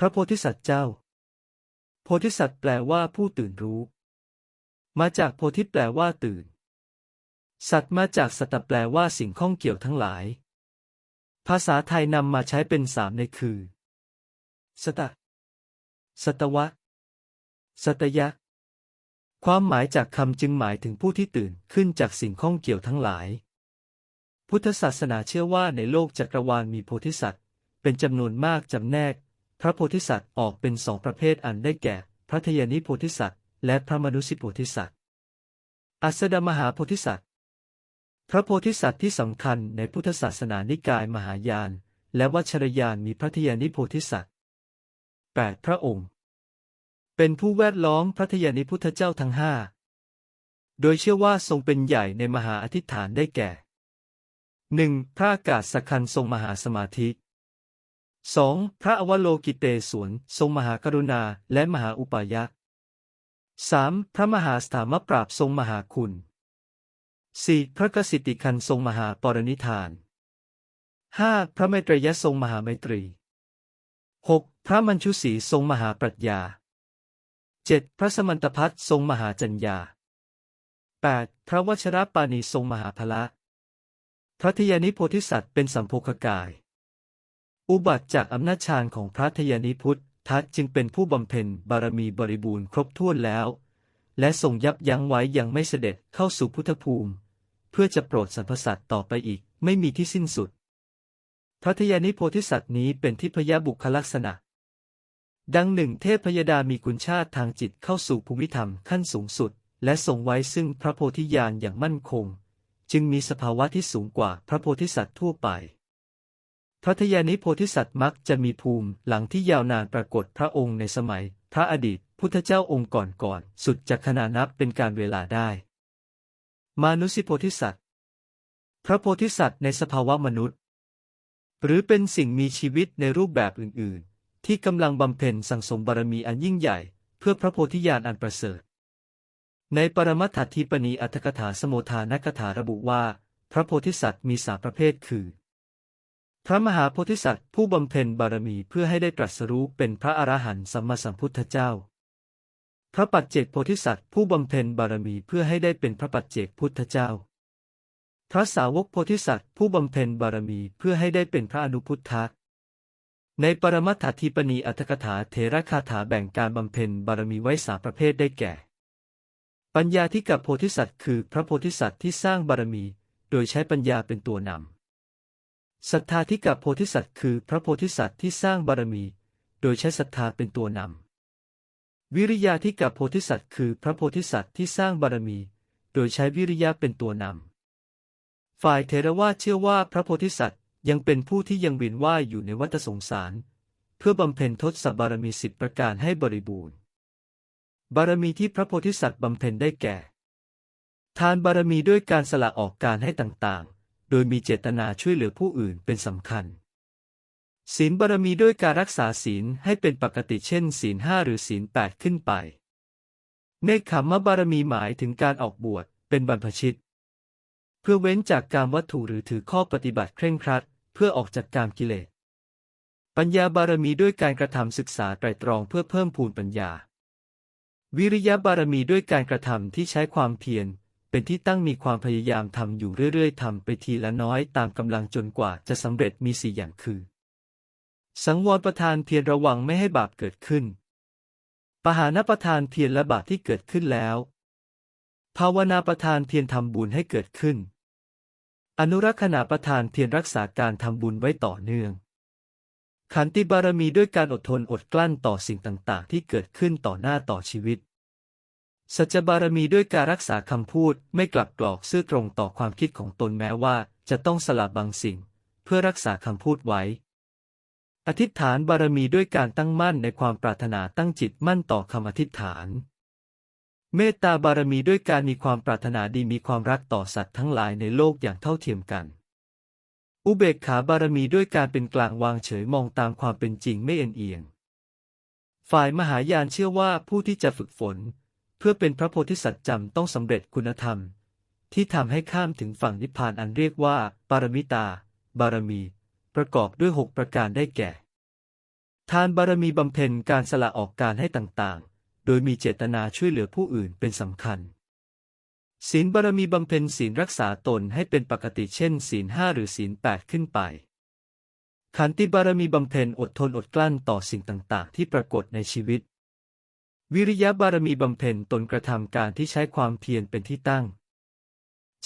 พระโพธิสัตว์เจ้า โพธิสัตว์แปลว่าผู้ตื่นรู้ มาจากโพธิแปลว่าตื่น สัตว์มาจากสัตตแปลว่าสิ่งข้องเกี่ยวทั้งหลาย ภาษาไทยนำมาใช้เป็นสามในคือ สตะ สตวะ สตยะ ความหมายจากคำจึงหมายถึงผู้ที่ตื่นขึ้นจากสิ่งข้องเกี่ยวทั้งหลาย พุทธศาสนาเชื่อว่าในโลกจักรวาลมีโพธิสัตว์ เป็นจำนวนมากจำแนก พระโพธิสัตว์ออกเป็นสองประเภทอันได้แก่ พระทยานิโพธิสัตว์และพระมนุสิโพธิสัตว์ อัสดมหาโพธิสัตว์ พระโพธิสัตว์ที่สำคัญในพุทธศาสนานิกายมหายาน และวัชรยานมีพระทยานิโพธิสัตว์แปดพระองค์ เป็นผู้แวดล้อมพระทยานิพุทธเจ้าทั้งห้าโดยเชื่อว่าทรงเป็นใหญ่ในมหาอธิษฐานได้แก่ 1. พระอากาศสคันทรงมหาสมาธิ 2. พระอวโลกิเตศวน ทรงมหากรุณาและมหาอุปายะ 3. พระมหาสถามปราบทรงมหาคุณ 4. พระกสิทธิคันทรงมหาปรนิธาน 5. พระไมตรยทรงมหาไมตรี 6. พระมัญชุสีทรงมหาปรัชญา 7. พระสมันตพัฒทรงมหาจัญญา 8. พระวชรปานีทรงมหาพละ พระทยานิโพธิสัตว์เป็นสัมโพคกาย อุบัติจากอำนาจฌานของพระทยานิพุทธทัตจึงเป็นผู้บำเพ็ญบารมีบริบูรณ์ครบถ้วนแล้ว และทรงยับยั้งไว้ยังไม่เสด็จเข้าสู่พุทธภูมิ เพื่อจะโปรดสรรพสัตว์ต่อไปอีกไม่มีที่สิ้นสุด พระทยานิโพธิสัตว์นี้เป็นทิพยบุคลักษณะ ดังหนึ่งเทพพยดามีกุญชาติทางจิตเข้าสู่ภูมิธรรมขั้นสูงสุด และทรงไว้ซึ่งพระโพธิญาณอย่างมั่นคง จึงมีสภาวะที่สูงกว่าพระโพธิสัตว์ทั่วไป ระทยานิโพธิสัตว์มักจะมีภูมิหลังที่ยาวนานปรากฏพระองค์ในสมัย พระอดีต พุทธเจ้าองค์ก่อนๆสุดจะขนานับเป็นการเวลาได้ มานุสิโพธิสัตว์ พระโพธิสัตว์ในสภาวะมนุษย์ หรือเป็นสิ่งมีชีวิตในรูปแบบอื่น ๆ ที่กำลังบำเพ็ญสังสมบารมีอันยิ่งใหญ่ เพื่อพระโพธิญาณอันประเสริฐ ในปรมัตถทิปณีอัตถกถาสมุทานกถาระบุว่า พระโพธิสัตว์มีสามประเภทคือ พระมหาโพธิสัตว์ผู้บำเพ็ญบารมีเพื่อให้ได้ตรัสรู้เป็นพระอรหันต์สัมมาสัมพุทธเจ้า พระปัจเจกโพธิสัตว์ผู้บำเพ็ญบารมีเพื่อให้ได้เป็นพระปัจเจกพุทธเจ้า พระสาวกโพธิสัตว์ผู้บำเพ็ญบารมีเพื่อให้ได้เป็นพระอนุพุทธะในปรมัตถทิปณีอัตถกถาเทระคาถาแบ่งการบำเพ็ญบารมีไว้สามประเภทได้แก่ ปัญญาที่กับโพธิสัตว์คือพระโพธิสัตว์ที่สร้างบารมี โดยใช้ปัญญาเป็นตัวนำ ศรัทธาที่กับโพธิสัตว์คือพระโพธิสัตว์ที่สร้างบารมี โดยใช้ศรัทธาเป็นตัวนำ วิริยะที่กับโพธิสัตว์คือพระโพธิสัตว์ที่สร้างบารมี โดยใช้วิริยะเป็นตัวนำ ฝ่ายเทรวาเชื่อว่าพระโพธิสัตว์ยังเป็นผู้ที่ยังเวียนว่ายอยู่ในวัฏสงสาร เพื่อบำเพ็ญทศบารมีสิบประการให้บริบูรณ์ บารมีที่พระโพธิสัตว์บำเพ็ญได้แก่ ทานบารมีด้วยการสละออกการให้ต่างๆ โดยมีเจตนาช่วยเหลือผู้อื่นเป็นสำคัญ ศีลบารมีด้วยการรักษาศีลให้เป็นปกติเช่น ศีลห้าหรือศีลแปดขึ้นไป เนคขมมบารมีหมายถึงการออกบวชเป็นบรรพชิต เพื่อเว้นจากการวัตถุหรือถือข้อปฏิบัติเคร่งครัด เพื่อออกจากการกิเลส ปัญญาบารมีด้วยการกระทำศึกษาไตรตรองเพื่อเพิ่มพูนปัญญา วิริยะบารมีด้วยการกระทำที่ใช้ความเพียร เป็นที่ตั้งมีความพยายามทำอยู่เรื่อยๆทำไปทีละน้อยตามกำลังจนกว่าจะสำเร็จมีสี่อย่างคือ สังวรประทานเพียรระวังไม่ให้บาปเกิดขึ้น ปหานประทานเพียรและบาปที่เกิดขึ้นแล้ว ภาวนาประทานเพียรทำบุญให้เกิดขึ้น อนุรักษณาประทานเพียรรักษาการทำบุญไว้ต่อเนื่อง ขันติบารมีด้วยการอดทนอดกลั้นต่อสิ่งต่างๆ ที่เกิดขึ้นต่อหน้าต่อชีวิต สัจจบารมีด้วยการรักษาคำพูดไม่กลับกรอกซื่อตรงต่อความคิดของตนแม้ว่า จะต้องสละบางสิ่ง เพื่อรักษาคำพูดไว้ อธิษฐานบารมีด้วยการตั้งมั่นในความปรารถนาตั้งจิตมั่นต่อคำอธิษฐาน เมตตาบารมีด้วยการมีความปรารถนาดีมีความรักต่อสัตว์ทั้งหลายในโลกอย่างเท่าเทียมกัน อุเบกขาบารมีด้วยการเป็นกลางวางเฉยมองตามความเป็นจริงไม่เอ็นเอียง ฝ่ายมหายานเชื่อว่าผู้ที่จะฝึกฝน เพื่อเป็นพระโพธิสัตว์จำต้องสำเร็จคุณธรรม ที่ทำให้ข้ามถึงฝั่งนิพพานอันเรียกว่า ปารมิตา บารมี ประกอบด้วยหกประการได้แก่ ทานบารมีบำเพ็ญการสละออกการให้ต่างๆ โดยมีเจตนาช่วยเหลือผู้อื่นเป็นสำคัญ ศีลบารมีบำเพ็ญศีลรักษาตนให้เป็นปกติเช่น ศีลห้าหรือศีลแปดขึ้นไปขันติบารมีบำเพ็ญอดทนอดกลั้นต่อสิ่งต่างๆ ที่ปรากฏในชีวิต วิริยะบารมีบำเพ็ญตนกระทำการที่ใช้ความเพียรเป็นที่ตั้ง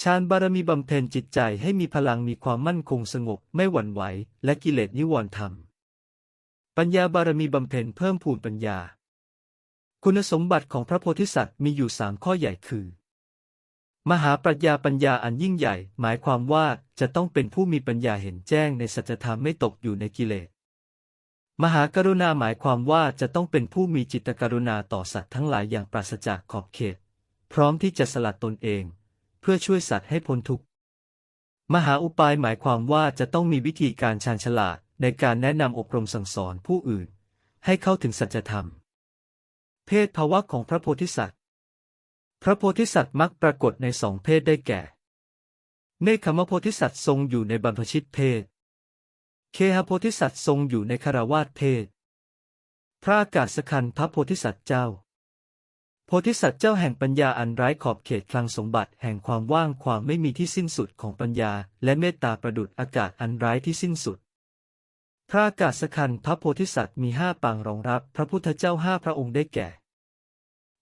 ฌานบารมีบำเพ็ญจิตใจให้มีพลังมีความมั่นคงสงบไม่หวั่นไหว และกิเลสนิวรณ์ธรรม ปัญญาบารมีบำเพ็ญเพิ่มพูนปัญญา คุณสมบัติของพระโพธิสัตว์มีอยู่สามข้อใหญ่คือ มหาปรัชญาปัญญาอันยิ่งใหญ่ หมายความว่าจะต้องเป็นผู้มีปัญญาเห็นแจ้งในสัจธรรมไม่ตกอยู่ในกิเลส มหากรุณาหมายความว่าจะต้องเป็นผู้มีจิตกรุณาต่อสัตว์ทั้งหลายอย่างปราศจากขอบเขต พร้อมที่จะสลัดตนเอง เพื่อช่วยสัตว์ให้พ้นทุกข์ มหาอุปายหมายความว่าจะต้องมีวิธีการชาญฉลาดในการแนะนำอบรมสั่งสอนผู้อื่น ให้เข้าถึงสัจธรรม เพศภาวะของพระโพธิสัตว์ พระโพธิสัตว์มักปรากฏในสองเพศได้แก่ เนคขมโพธิสัตว์ทรงอยู่ในบรรพชิตเพศ เคหโพธิสัตว์ทรงอยู่ในคารวาสเพศ พระอากาศคันพระโพธิสัตว์เจ้า โพธิสัตว์เจ้าแห่งปัญญาอันไร้ขอบเขตคลังสมบัติแห่งความว่างความไม่มีที่สิ้นสุดของปัญญา และเมตตาประดุจอากาศอันไร้ที่สิ้นสุด พระอากาศคันพระโพธิสัตว์มีห้าปางรองรับพระพุทธเจ้าห้าพระองค์ได้แก่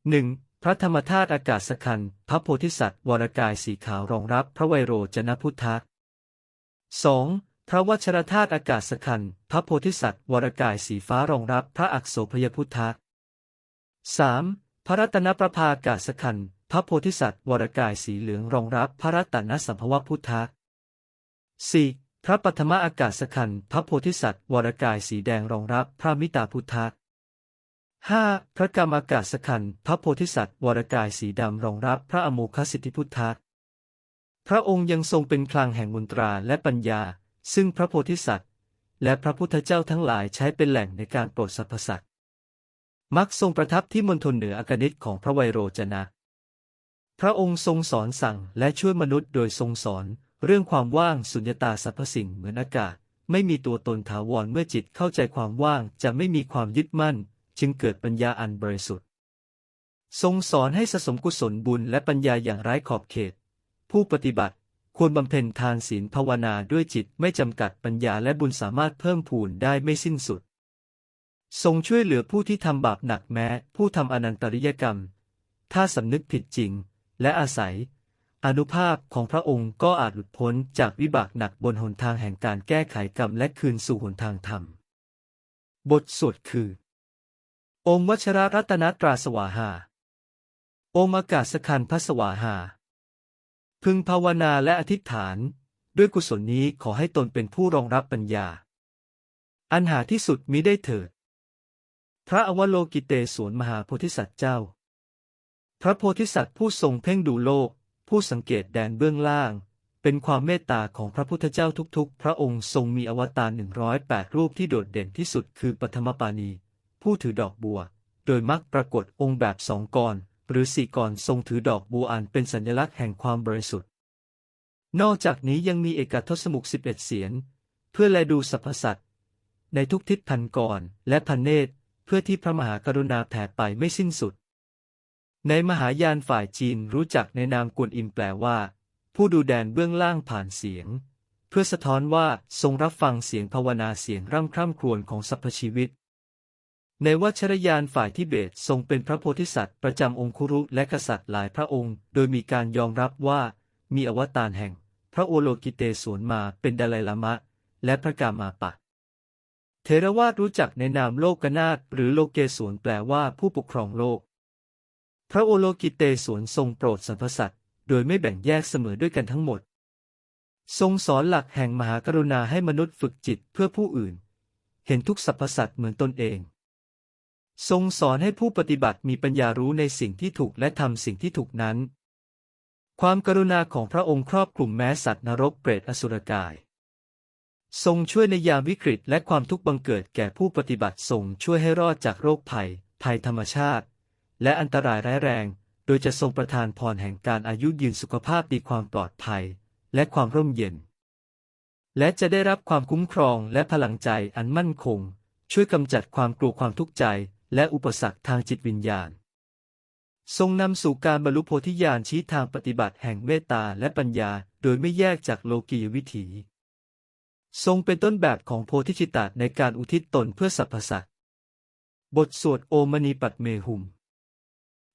หนึ่งพระธรรมธาตุอากาศคันพระโพธิสัตว์วรกายสีขาวรองรับพระไวโรจนพุทธะสอง พระวชรธาตุอากาศสคันพระโพธิสัตว์วรกายสีฟ้ารองรับพระอักโสพยพุทธะสามพระรัตนประภาอากาศสคันพระโพธิสัตว์วรกายสีเหลืองรองรับพระรัตนสัมภวพุทธะสี่พระปัทมอากาศสคันพระโพธิสัตว์วรกายสีแดงรองรับพระมิตาพุทธะห้าพระกรรมอากาศสคันพระโพธิสัตว์วรกายสีดำรองรับพระอโมคสิทธิพุทธะ พระองค์ยังทรงเป็นคลังแห่งมนตราและปัญญา ซึ่งพระโพธิสัตว์ และพระพุทธเจ้าทั้งหลายใช้เป็นแหล่งในการโปรดสรรพสัตว์มักทรงประทับที่มณฑลเหนืออากานิตของพระไวโรจนะ พระองค์ทรงสอนสั่งและช่วยมนุษย์โดยทรงสอน เรื่องความว่างสุญญตาสรรพสิ่งเหมือนอากาศ ไม่มีตัวตนถาวรเมื่อจิตเข้าใจความว่างจะไม่มีความยึดมั่น จึงเกิดปัญญาอันบริสุทธิ์ ทรงสอนให้สะสมกุศลบุญและปัญญาอย่างไร้ขอบเขต ผู้ปฏิบัติ ควรบำเพ็ญทานศีลภาวนาด้วยจิตไม่จำกัดปัญญาและบุญสามารถเพิ่มพูนได้ไม่สิ้นสุด ทรงช่วยเหลือผู้ที่ทำบาปหนักแม้ ผู้ทำอนันตริยกรรม ถ้าสำนึกผิดจริง และอาศัย อนุภาพของพระองค์ก็อาจหลุดพ้นจากวิบากหนักบนหนทางแห่งการแก้ไขกรรมและคืนสู่หนทางธรรม บทสวดคือ องค์วชรรัตนตราสวาหา องค์อากาศสคันพระสวาหา พึงภาวนาและอธิษฐาน ด้วยกุศลนี้ขอให้ตนเป็นผู้รองรับปัญญา อันหาที่สุดมิได้เถิด พระอวโลกิเตศวนมหาโพธิสัตว์เจ้า พระโพธิสัตว์ผู้ทรงเพ่งดูโลก ผู้สังเกตแดนเบื้องล่าง เป็นความเมตตาของพระพุทธเจ้าทุกๆ พระองค์ทรงมีอวตารหนึ่งร้อยแปดรูปที่โดดเด่นที่สุดคือปฐมปานีผู้ถือดอกบัว โดยมักปรากฏองค์แบบสองกร หรือสี่กรทรงถือดอกบัวอันเป็นสัญลักษณ์แห่งความบริสุทธิ์ นอกจากนี้ยังมีเอกทศมุกสิบเอ็ดเสียน เพื่อแลดูสรรพสัตว์ในทุกทิศพันกรและพันเนตร เพื่อที่พระมหากรุณาแผ่ไปไม่สิ้นสุด ในมหายานฝ่ายจีนรู้จักในนามกวนอิมแปลว่า ผู้ดูแดนเบื้องล่างผ่านเสียง เพื่อสะท้อนว่าทรงรับฟังเสียงภาวนาเสียงร่ำคร่ำครวญของสรรพชีวิต ในวัชรยานฝ่ายทิเบตทรงเป็นพระโพธิสัตว์ประจำองคุรุและกษัตริย์หลายพระองค์ โดยมีการยอมรับว่ามีอวตารแห่ง พระโอโลกิเตศวนมาเป็นดาลัยลามะ และพระกามาปะเทรวาสรู้จักในนามโลกนาถหรือโลเกศวนแปลว่าผู้ปกครองโลก พระโอโลกิเตศวนทรงโปรดสรรพสัตว์โดยไม่แบ่งแยกเสมอด้วยกันทั้งหมด ทรงสอนหลักแห่งมหากรุณาให้มนุษย์ฝึกจิตเพื่อผู้อื่น เห็นทุกสรรพสัตว์เหมือนตนเอง ทรงสอนให้ผู้ปฏิบัติมีปัญญารู้ในสิ่งที่ถูกและทำสิ่งที่ถูกนั้น ความกรุณาของพระองค์ครอบคลุมแม้สัตว์นรกเปรตอสุรกาย ทรงช่วยในยามวิกฤตและความทุกข์บังเกิดแก่ผู้ปฏิบัติทรงช่วยให้รอดจากโรคภัย ภัยธรรมชาติ และอันตรายร้ายแรง โดยจะทรงประทานพรแห่งการอายุยืนสุขภาพดีความปลอดภัย และความร่มเย็น และจะได้รับความคุ้มครองและพลังใจอันมั่นคง ช่วยกำจัดความกลัวความทุกข์ใจ และอุปสรรคทางจิตวิญญาณ ทรงนำสู่การบรรลุโพธิญาณชี้ทางปฏิบัติแห่งเมตตาและปัญญาโดยไม่แยกจากโลกียวิถี ทรงเป็นต้นแบบของโพธิจิตตในการอุทิศตนเพื่อสรรพสัตว์บทสวดโอมณีปัตเมหุม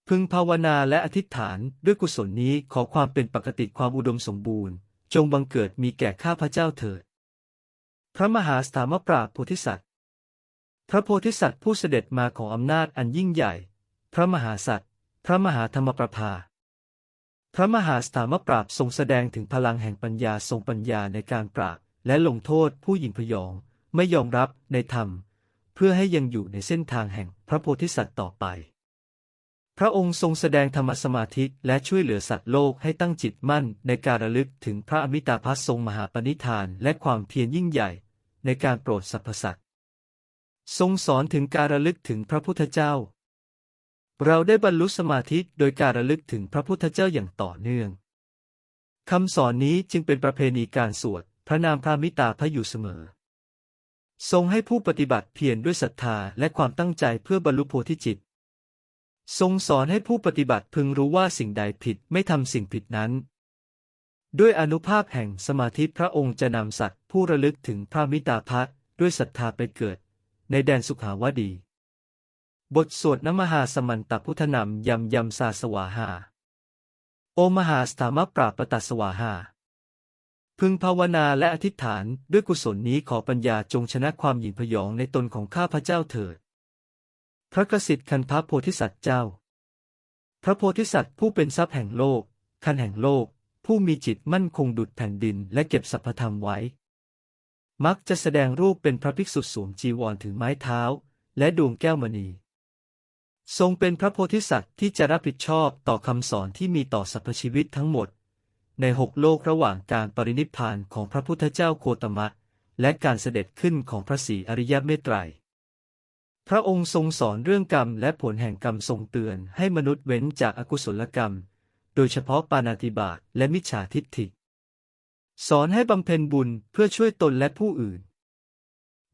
พึงภาวนาและอธิษฐานด้วยกุศลนี้ขอความเป็นปกติความอุดมสมบูรณ์ จงบังเกิดมีแก่ข้าพเจ้าเถิด พระมหาสถามปราบโพธิสัตว์ พระโพธิสัตว์ผู้เสด็จมาของอำนาจอันยิ่งใหญ่ พระมหาสัตว์ พระมหาธรรมประภา พระมหาสถามปราบทรงแสดงถึงพลังแห่งปัญญาทรงปัญญาในการปราบและลงโทษผู้หญิงพยอง ไม่ยอมรับในธรรม เพื่อให้ยังอยู่ในเส้นทางแห่งพระโพธิสัตว์ต่อไป พระองค์ทรงแสดงธรรมสมาธิและช่วยเหลือสัตว์โลกให้ตั้งจิตมั่นในการระลึกถึงพระอมิตาภัสทรงมหาปณิธานและความเพียรยิ่งใหญ่ ในการโปรดสรรพสัตว์ ทรงสอนถึงการระลึกถึงพระพุทธเจ้า เราได้บรรลุสมาธิโดยการระลึกถึงพระพุทธเจ้าอย่างต่อเนื่องคำสอนนี้จึงเป็นประเพณีการสวด พระนามพระมิตาพระอยู่เสมอ ทรงให้ผู้ปฏิบัติเพียรด้วยศรัทธาและความตั้งใจเพื่อบรรลุโพธิจิต ทรงสอนให้ผู้ปฏิบัติพึงรู้ว่าสิ่งใดผิดไม่ทำสิ่งผิดนั้น ด้วยอนุภาพแห่งสมาธิพระองค์จะนำสัตว์ ผู้ระลึกถึงพระมิตาภัด้วยศรัทธาไปเกิด ในแดนสุขาวดี บทสวดนมหาสมันตพุทธนำยำยำสาสวาหา โอมหาสถามปราปตัสวาหา พึงภาวนาและอธิษฐานด้วยกุศลนี้ขอปัญญาจงชนะความหยิ่งพยองในตนของข้าพเจ้าเถิด พระกสิทธิ์คันพระโพธิสัตว์เจ้า พระโพธิสัตว์ผู้เป็นทรัพย์แห่งโลก คันแห่งโลก ผู้มีจิตมั่นคงดุจแผ่นดินและเก็บสัพพธรรมไว้ มักจะแสดงรูปเป็นพระภิกษุสวมจีวรถือไม้เท้า และดวงแก้วมณี ทรงเป็นพระโพธิสัตว์ที่จะรับผิดชอบต่อคำสอนที่มีต่อสรรพชีวิตทั้งหมด ในหกโลกระหว่างการปรินิพพานของพระพุทธเจ้าโคตมะ และการเสด็จขึ้นของพระศรีอริยเมตไตรพระองค์ทรงสอนเรื่องกรรมและผลแห่งกรรมทรงเตือนให้มนุษย์เว้นจากอากุศลกรรม โดยเฉพาะปานาติบาตและมิจฉาทิฏฐิ สอนให้บำเพ็ญบุญเพื่อช่วยตนและผู้อื่น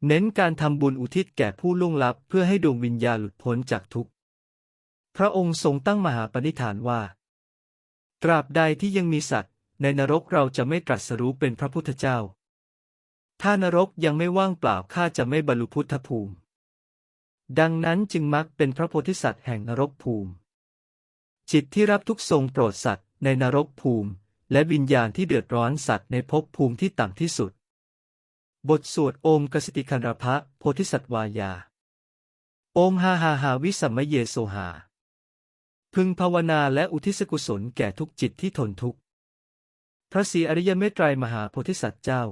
เน้นการทำบุญอุทิศแก่ผู้ล่วงลับเพื่อให้ดวงวิญญาหลุดพ้นจากทุกข์ พระองค์ทรงตั้งมหาปณิธานว่า ตราบใดที่ยังมีสัตว์ ในนรกเราจะไม่ตรัสรู้เป็นพระพุทธเจ้า ถ้านรกยังไม่ว่างเปล่าข้าจะไม่บรรลุพุทธภูมิ ดังนั้นจึงมักเป็นพระโพธิสัตว์แห่งนรกภูมิ จิตที่รับทุกทรงโปรดสัตว์ในนรกภูมิ และวิญญาณที่เดือดร้อนสัตว์ในภพภูมิที่ต่ำที่สุด บทสวดโอมกสติคันรพะโพธิสัตวายา โอมฮาฮาฮาวิสัมเยโสหา พึงภาวนาและอุทิศกุศลแก่ทุกจิตที่ทนทุกข์ พระศรีอริยเมตไตรมหาโพธิสัตว์เจ้า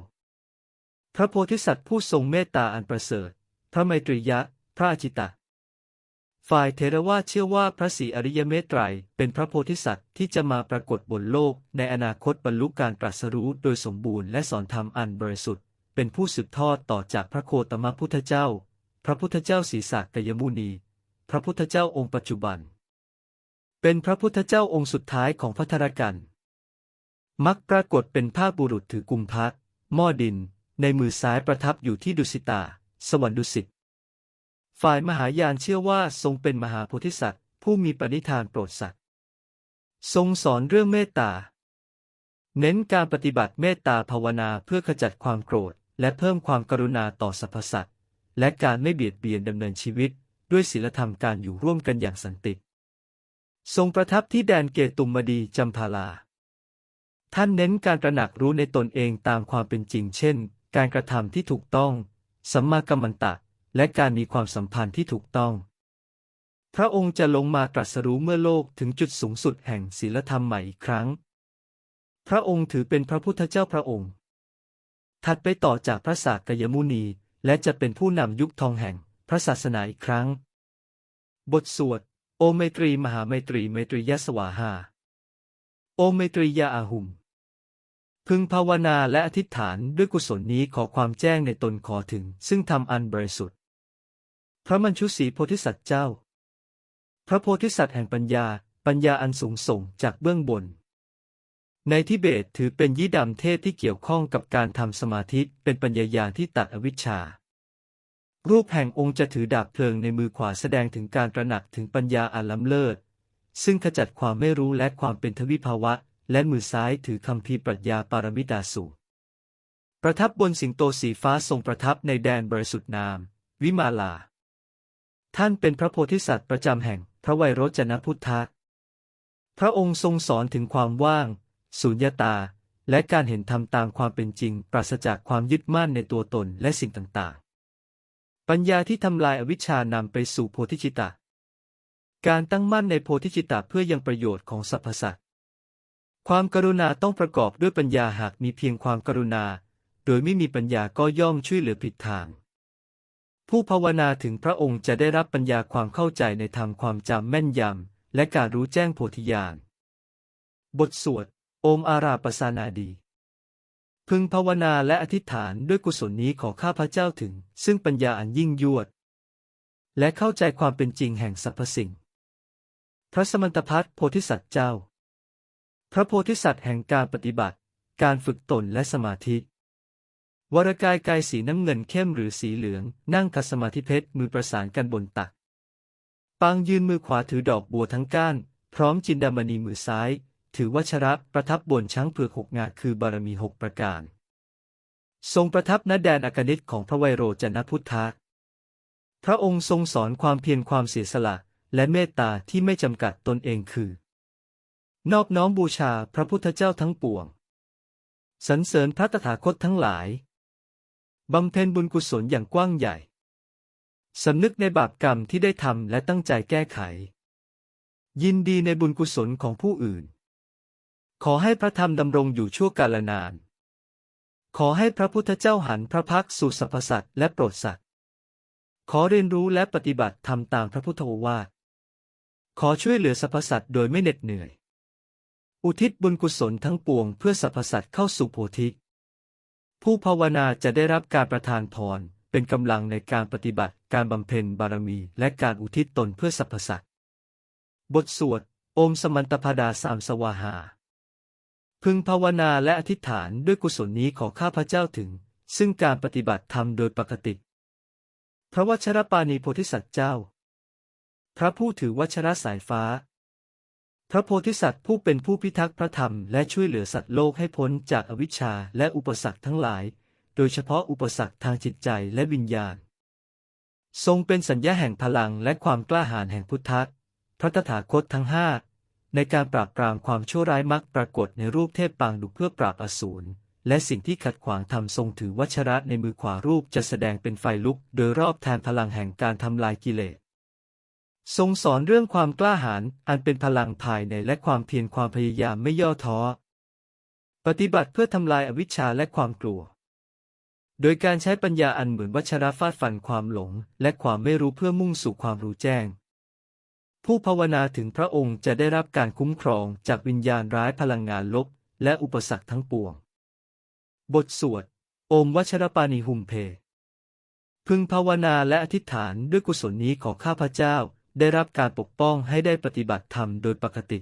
พระโพธิสัตว์ผู้ทรงเมตตาอันประเสริฐ พระไมตริยะ พระอจิตะ ฝ่ายเทรวาเชื่อว่าพระศรีอริยเมตไตรเป็นพระโพธิสัตว์ที่จะมาปรากฏบนโลก ในอนาคตบรรลุการตรัสรู้โดยสมบูรณ์และสอนธรรมอันบริสุทธิ์ เป็นผู้สืบทอดต่อจากพระโคตมพุทธเจ้า พระพุทธเจ้าศรีสักยมุนี พระพุทธเจ้าองค์ปัจจุบัน เป็นพระพุทธเจ้าองค์สุดท้ายของพัทรกัน มักปรากฏเป็นภาพบุรุษถือกุมพักหม้อดิน ในมือซ้ายประทับอยู่ที่ดุสิตา สวรรค์ดุสิต ฝ่ายมหายานเชื่อว่าทรงเป็นมหาโพธิสัตว์ ผู้มีปณิธานโปรดสัตว์ ทรงสอนเรื่องเมตตา เน้นการปฏิบัติเมตตาภาวนาเพื่อขจัดความโกรธ และเพิ่มความกรุณาต่อสรรพสัตว์ และการไม่เบียดเบียนดำเนินชีวิต ด้วยศีลธรรมการอยู่ร่วมกันอย่างสันติ ทรงประทับที่แดนเกตุมมดีจำพาลา ท่านเน้นการตระหนักรู้ในตนเองตามความเป็นจริง เช่น การกระทำที่ถูกต้อง สัมมากัมมันตะ และการมีความสัมพันธ์ที่ถูกต้อง พระองค์จะลงมาตรัสรู้เมื่อโลกถึงจุดสูงสุดแห่งศีลธรรมใหม่อีกครั้ง พระองค์ถือเป็นพระพุทธเจ้าพระองค์ ถัดไปต่อจากพระสากยมุนี และจะเป็นผู้นำยุคทองแห่งพระศาสนาอีกครั้ง บทสวด โอเมตรีมหาไมตรีไมตรียสวาหา โอเมตรียาอาหุมพึงภาวนาและอธิษฐานด้วยกุศลนี้ขอความแจ้งในตนขอถึง ซึ่งทำอันบริสุทธิ พระมัญชุสีโพธิสัตว์เจ้า พระโพธิสัตว์แห่งปัญญา ปัญญาอันสูงส่งจากเบื้องบน ในทิเบตถือเป็นยี่ดำเทพที่เกี่ยวข้องกับการทำสมาธิเป็นปัญญายาณที่ตัดอวิชชา รูปแห่งองค์จะถือดาบเพลิงในมือขวาแสดงถึงการตระหนักถึงปัญญาอันล้ำเลิศ ซึ่งขจัดความไม่รู้และความเป็นทวิภาวะ และมือซ้ายถือคำพีปรัชญาปารมิตาสูตรประทับบนสิงโตสีฟ้าทรงประทับในแดนบริสุทธิ์นาม วิมาลา ท่านเป็นพระโพธิสัตว์ประจำแห่งพระไวยโรจนพุทธะ พระองค์ทรงสอนถึงความว่าง สุญญาตา และการเห็นธรรมตามความเป็นจริง ปราศจากความยึดมั่นในตัวตนและสิ่งต่างๆ ปัญญาที่ทำลายอวิชชานำไปสู่โพธิจิตะ การตั้งมั่นในโพธิจิตะเพื่อยังประโยชน์ของสรรพสัตว์ ความกรุณาต้องประกอบด้วยปัญญาหากมีเพียงความกรุณา โดยไม่มีปัญญาก็ย่อมช่วยเหลือผิดทาง ผู้ภาวนาถึงพระองค์จะได้รับปัญญาความเข้าใจในธรรมความจำแม่นยำ และการรู้แจ้งโพธิญาณ บทสวด โอมอาราปสานาดี พึงภาวนาและอธิษฐานด้วยกุศลนี้ขอข้าพระเจ้าถึง ซึ่งปัญญาอันยิ่งยวด และเข้าใจความเป็นจริงแห่งสรรพสิ่ง พระสมันตพัฒโพธิสัตว์เจ้า พระโพธิสัตว์แห่งการปฏิบัติ การฝึกตนและสมาธิ วรกายกายสีน้ำเงินเข้มหรือสีเหลือง นั่งคัสมาธิเพชรมือประสานกันบนตัก ปางยืนมือขวาถือดอกบัวทั้งก้าน พร้อมจินดามณีมือซ้าย ถือวัชระประทับบนช้างเผือกหกงาคือบารมีหกประการ ทรงประทับณแดนอากนิตของพระไวโรจนพุทธะพระองค์ทรงสอนความเพียรความเสียสละ และเมตตาที่ไม่จำกัดตนเองคือ นอบน้อมบูชาพระพุทธเจ้าทั้งปวงสรรเสริญพระตถาคตทั้งหลาย บำเพ็ญบุญกุศลอย่างกว้างใหญ่ สำนึกในบาปกรรมที่ได้ทำและตั้งใจแก้ไข ยินดีในบุญกุศลของผู้อื่น ขอให้พระธรรมดำรงอยู่ชั่วกาลนาน ขอให้พระพุทธเจ้าหันพระพักสู่สรรพสัตว์และโปรดสัตว์ ขอเรียนรู้และปฏิบัติทำตามพระพุทธโอวาท ขอช่วยเหลือสรรพสัตว์โดยไม่เหน็ดเหนื่อย อุทิศบุญกุศลทั้งปวงเพื่อสรรพสัตว์เข้าสู่โพธิ ผู้ภาวนาจะได้รับการประทานพรเป็นกำลังในการปฏิบัติการบำเพ็ญบารมี และการอุทิศตนเพื่อสรรพสัตว์ บทสวด โอมสมันตพดาสามสวาหา พึงภาวนาและอธิษฐานด้วยกุศลนี้ขอข้าพระเจ้าถึง ซึ่งการปฏิบัติธรรมโดยปกติ พระวชรปานีโพธิสัตว์เจ้า พระผู้ถือวชรสายฟ้า พระโพธิสัตว์ผู้เป็นผู้พิทักษ์พระธรรมและช่วยเหลือสัตว์โลกให้พ้นจากอวิชชาและอุปสรรคทั้งหลาย โดยเฉพาะอุปสรรคทางจิตใจและวิญญาณ ทรงเป็นสัญญาแห่งพลังและความกล้าหาญแห่งพุทธะพระตถาคตทั้งห้าในการปราบปรามความชั่วร้ายมักปรากฏในรูปเทพปางดุเพื่อปราบอสูรและสิ่งที่ขัดขวางธรรมทรงถือวัชระในมือขวารูปจะแสดงเป็นไฟลุก โดยรอบแทนพลังแห่งการทำลายกิเลส ทรงสอนเรื่องความกล้าหาญอันเป็นพลังภายในและความเพียรความพยายามไม่ย่อท้อ ปฏิบัติเพื่อทำลายอวิชชาและความกลัว โดยการใช้ปัญญาอันเหมือนวัชระฟาดฟันความหลง และความไม่รู้เพื่อมุ่งสู่ความรู้แจ้ง ผู้ภาวนาถึงพระองค์จะได้รับการคุ้มครองจากวิญญาณร้ายพลังงานลบ และอุปสรรคทั้งปวง บทสวด โอมวัชรปานิหุมเพ พึงภาวนาและอธิษฐานด้วยกุศลนี้ขอข้าพเจ้า ได้รับการปกป้องให้ได้ปฏิบัติธรรมโดยปกติ